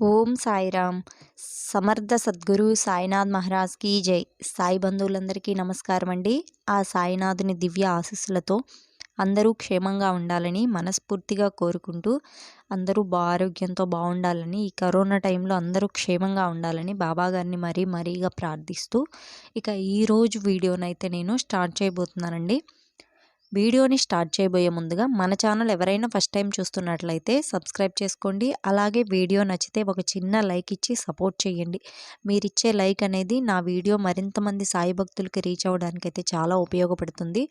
ఓం సాయిరామ్. సమర్థ సద్గురు సాయినాథ్ మహారాజ్కి జై. సాయి బంధువులందరికీ నమస్కారం అండి. ఆ సాయినాథుని దివ్య ఆశీస్సులతో అందరూ క్షేమంగా ఉండాలని మనస్ఫూర్తిగా కోరుకుంటూ అందరూ బా ఆరోగ్యంతో బాగుండాలని ఈ కరోనా టైంలో అందరూ క్షేమంగా ఉండాలని బాబా గారిని మరీ మరీగా ప్రార్థిస్తూ ఇక ఈరోజు వీడియోనైతే నేను స్టార్ట్ చేయబోతున్నానండి. వీడియోని స్టార్ట్ చేయబోయే ముందుగా మన ఛానల్ ఎవరైనా ఫస్ట్ టైం చూస్తున్నట్లయితే సబ్స్క్రైబ్ చేసుకోండి. అలాగే వీడియో నచ్చితే ఒక చిన్న లైక్ ఇచ్చి సపోర్ట్ చేయండి. మీరిచ్చే లైక్ అనేది నా వీడియో మరింత మంది సాయి భక్తులకి రీచ్ అవ్వడానికి అయితే చాలా ఉపయోగపడుతుంది.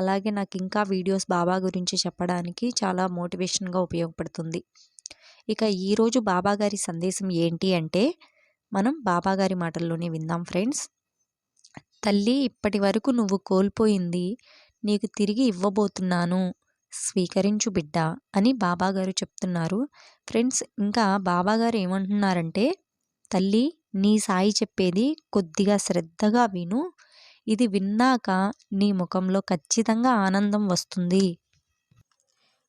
అలాగే నాకు ఇంకా వీడియోస్ బాబా గురించి చెప్పడానికి చాలా మోటివేషన్గా ఉపయోగపడుతుంది. ఇక ఈరోజు బాబాగారి సందేశం ఏంటి అంటే మనం బాబాగారి మాటల్లోనే విందాం ఫ్రెండ్స్. తల్లి ఇప్పటి వరకు నువ్వు కోల్పోయింది నీకు తిరిగి ఇవ్వబోతున్నాను. స్వీకరించు బిడ్డ అని బాబాగారు చెప్తున్నారు. ఫ్రెండ్స్ ఇంకా బాబాగారు ఏమంటున్నారంటే తల్లి నీ సాయి చెప్పేది కొద్దిగా శ్రద్ధగా విను. ఇది విన్నాక నీ ముఖంలో ఖచ్చితంగా ఆనందం వస్తుంది.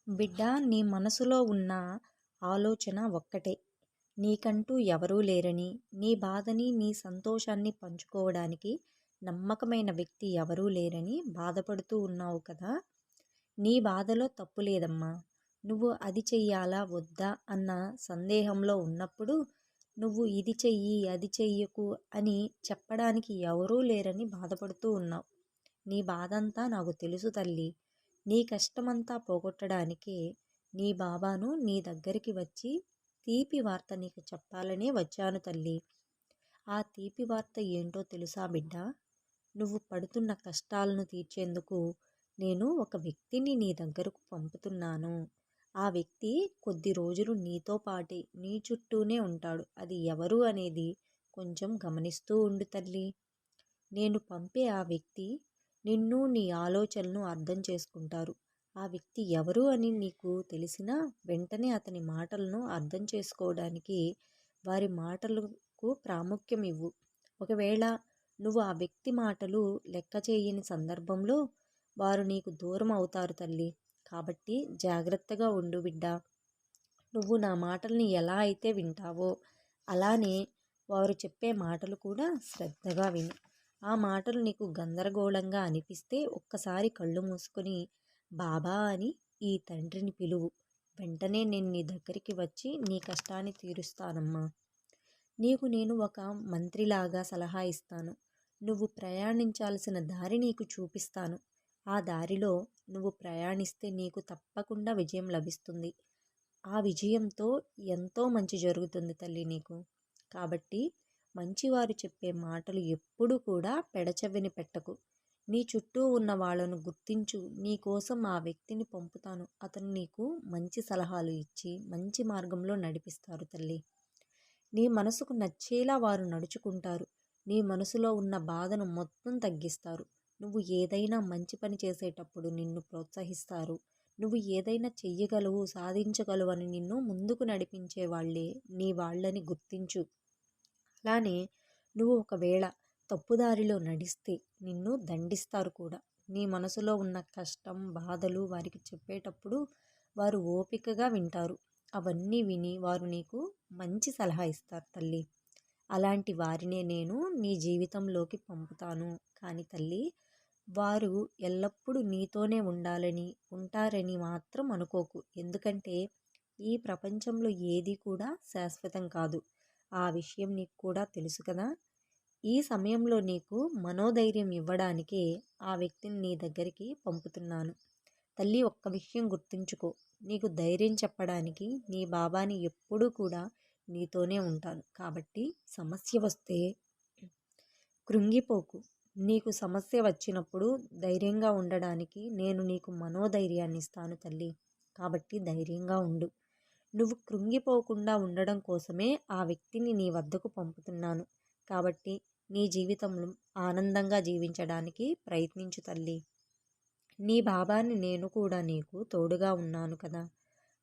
బిడ్డ నీ మనసులో ఉన్న ఆలోచన ఒక్కటే. నీకంటూ ఎవరూ లేరని నీ బాధని నీ సంతోషాన్ని పంచుకోవడానికి నమ్మకమైన వ్యక్తి ఎవరూ లేరని బాధపడుతూ ఉన్నావు కదా! నీ బాధలో తప్పు లేదమ్మా! నువ్వు అది చెయ్యాలా వద్దా అన్న సందేహంలో ఉన్నప్పుడు నువ్వు ఇది చెయ్యి అది చెయ్యకు అని చెప్పడానికి ఎవరూ లేరని బాధపడుతూ ఉన్నావు. నీ బాధంతా నాకు తెలుసు తల్లి! నీ కష్టమంతా పోగొట్టడానికే నీ బాబాను నీ దగ్గరికి వచ్చి తీపి వార్త నీకు చెప్పాలనే వచ్చాను తల్లి! ఆ తీపి వార్త ఏంటో తెలుసా బిడ్డ? నువ్వు పడుతున్న కష్టాలను తీర్చేందుకు నేను ఒక వ్యక్తిని నీ దగ్గరకు పంపుతున్నాను. ఆ వ్యక్తి కొద్ది రోజులు నీతో పాటే నీ చుట్టూనే ఉంటాడు. అది ఎవరు అనేది కొంచెం గమనిస్తూ ఉండు తల్లి. నేను పంపే ఆ వ్యక్తి నిన్ను నీ ఆలోచనలను అర్థం చేసుకుంటారు. ఆ వ్యక్తి ఎవరు అని నీకు తెలిసినా వెంటనే అతని మాటలను అర్థం చేసుకోవడానికి వారి మాటలకు ప్రాముఖ్యం ఇవ్వు. ఒకవేళ నువ్వు ఆ వ్యక్తి మాటలు లెక్క చేయని సందర్భంలో వారు నీకు దూరం అవుతారు తల్లి. కాబట్టి జాగ్రత్తగా ఉండు బిడ్డ. నువ్వు నా మాటల్ని ఎలా అయితే వింటావో అలానే వారు చెప్పే మాటలు కూడా శ్రద్ధగా విను. ఆ మాటలు నీకు గందరగోళంగా అనిపిస్తే ఒక్కసారి కళ్ళు మూసుకొని బాబా అని ఈ తండ్రిని పిలువు. వెంటనే నేను నీ దగ్గరికి వచ్చి నీ కష్టాన్ని తీరుస్తానమ్మా. నీకు నేను ఒక మంత్రిలాగా సలహా ఇస్తాను. నువ్వు ప్రయాణించాల్సిన దారి నీకు చూపిస్తాను. ఆ దారిలో నువ్వు ప్రయాణిస్తే నీకు తప్పకుండా విజయం లభిస్తుంది. ఆ విజయంతో ఎంతో మంచి జరుగుతుంది తల్లి నీకు. కాబట్టి మంచివారు చెప్పే మాటలు ఎప్పుడూ కూడా పెడచెవిని పెట్టకు. నీ చుట్టూ ఉన్న వాళ్ళను గుర్తించు. నీ కోసం ఆ వ్యక్తిని పంపుతాను. అతను నీకు మంచి సలహాలు ఇచ్చి మంచి మార్గంలో నడిపిస్తారు తల్లి. నీ మనసుకు నచ్చేలా వారు నడుచుకుంటారు. నీ మనసులో ఉన్న బాధను మొత్తం తగ్గిస్తారు. నువ్వు ఏదైనా మంచి పని చేసేటప్పుడు నిన్ను ప్రోత్సహిస్తారు. నువ్వు ఏదైనా చెయ్యగలవు సాధించగలవు అని నిన్ను ముందుకు నడిపించే వాళ్ళే నీ వాళ్ళని గుర్తించు. అలానే నువ్వు ఒకవేళ తప్పుదారిలో నడిస్తే నిన్ను దండిస్తారు కూడా. నీ మనసులో ఉన్న కష్టం బాధలు వారికి చెప్పేటప్పుడు వారు ఓపికగా వింటారు. అవన్నీ విని వారు నీకు మంచి సలహా ఇస్తారు తల్లి. అలాంటి వారినే నేను నీ జీవితంలోకి పంపుతాను. కానీ తల్లి వారు ఎల్లప్పుడూ నీతోనే ఉండాలని ఉంటారని మాత్రం అనుకోకు. ఎందుకంటే ఈ ప్రపంచంలో ఏది కూడా శాశ్వతం కాదు. ఆ విషయం నీకు కూడా తెలుసు కదా? ఈ సమయంలో నీకు మనోధైర్యం ఇవ్వడానికే ఆ వ్యక్తిని నీ దగ్గరికి పంపుతున్నాను. తల్లి ఒక్క విషయం గుర్తుంచుకో. నీకు ధైర్యం చెప్పడానికి నీ బాబాని ఎప్పుడూ కూడా నీతోనే ఉంటాను. కాబట్టి సమస్య వస్తే కృంగిపోకు. నీకు సమస్య వచ్చినప్పుడు ధైర్యంగా ఉండడానికి నేను నీకు మనోధైర్యాన్ని ఇస్తాను తల్లి. కాబట్టి ధైర్యంగా ఉండు. నువ్వు కృంగిపోకుండా ఉండడం కోసమే ఆ వ్యక్తిని నీ వద్దకు పంపుతున్నాను. కాబట్టి నీ జీవితంలో ఆనందంగా జీవించడానికి ప్రయత్నించు తల్లి. నీ బాబాని నేను కూడా నీకు తోడుగా ఉన్నాను కదా.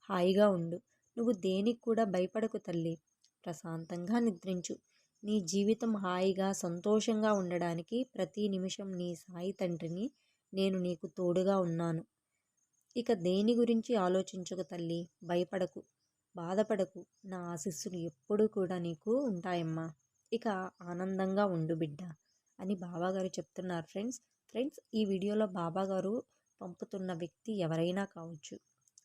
హాయిగా ఉండు. నువ్వు దేనికి కూడా భయపడకు తల్లి. ప్రశాంతంగా నిద్రించు. నీ జీవితం హాయిగా సంతోషంగా ఉండడానికి ప్రతి నిమిషం నీ సాయి తండ్రిని నేను నీకు తోడుగా ఉన్నాను. ఇక దేని గురించి ఆలోచించకు తల్లి. భయపడకు. బాధపడకు. నా ఆశీస్సులు ఎప్పుడూ కూడా నీకు ఉంటాయమ్మా. ఇక ఆనందంగా ఉండు బిడ్డ అని బాబాగారు చెప్తున్నారు ఫ్రెండ్స్. ఫ్రెండ్స్ ఈ వీడియోలో బాబాగారు పంపుతున్న వ్యక్తి ఎవరైనా కావచ్చు.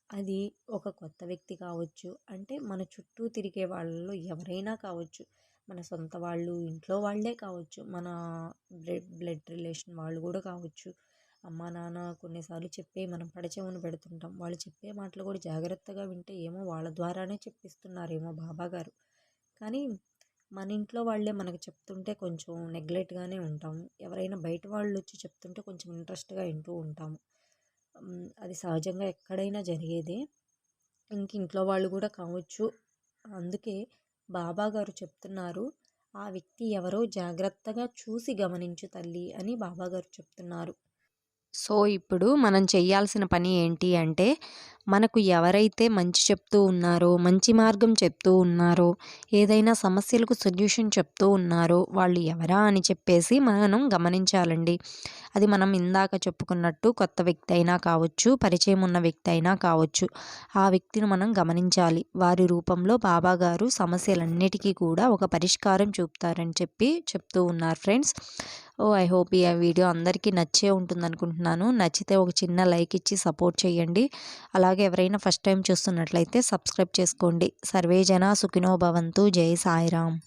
అది ఒక కొత్త వ్యక్తి కావచ్చు. అంటే మన చుట్టూ తిరిగే వాళ్ళలో ఎవరైనా కావచ్చు. మన సొంత వాళ్ళు ఇంట్లో వాళ్ళే కావచ్చు. మన బ్లడ్ బ్లడ్ రిలేషన్ వాళ్ళు కూడా కావచ్చు. అమ్మ నాన్న కొన్నిసార్లు చెప్పే మనం పడచెవును పెడుతుంటాం. వాళ్ళు చెప్పే మాటలు కూడా జాగ్రత్తగా వింటే ఏమో వాళ్ళ ద్వారానే చెప్పిస్తున్నారేమో బాబా గారు. కానీ మన ఇంట్లో వాళ్ళే మనకు చెప్తుంటే కొంచెం నెగ్లెక్ట్గానే ఉంటాము. ఎవరైనా బయట వాళ్ళు వచ్చి చెప్తుంటే కొంచెం ఇంట్రెస్ట్గా వింటూ ఉంటాము. అది సహజంగా ఎక్కడైనా జరిగేదే. ఇంక ఇంట్లో వాళ్ళు కూడా కావచ్చు. అందుకే బాబా గారు చెప్తున్నారు ఆ వ్యక్తి ఎవరో జాగ్రత్తగా చూసి గమనించు తల్లి అని బాబాగారు చెప్తున్నారు. సో ఇప్పుడు మనం చేయాల్సిన పని ఏంటి అంటే మనకు ఎవరైతే మంచి చెప్తూ ఉన్నారో మంచి మార్గం చెప్తూ ఉన్నారో ఏదైనా సమస్యలకు సొల్యూషన్ చెప్తూ ఉన్నారో వాళ్ళు ఎవరా అని చెప్పేసి మనం గమనించాలండి. అది మనం ఇందాక చెప్పుకున్నట్టు కొత్త వ్యక్తి అయినా కావచ్చు పరిచయం ఉన్న వ్యక్తి అయినా కావచ్చు ఆ వ్యక్తిని మనం గమనించాలి. వారి రూపంలో బాబాగారు సమస్యలన్నిటికీ కూడా ఒక పరిష్కారం చూపుతారని చెప్పి చెప్తూ ఉన్నారు ఫ్రెండ్స్. ఓ ఐ హోప్ ఈ వీడియో అందరికీ నచ్చే ఉంటుంది అనుకుంటున్నాను నచ్చితే ఒక చిన్న లైక్ ఇచ్చి సపోర్ట్ చేయండి. అలాగే ఎవరైనా ఫస్ట్ టైం చూస్తున్నట్లయితే సబ్స్క్రైబ్ చేసుకోండి. సర్వే జన సుఖినో భవంతు. జై సాయిరామ్.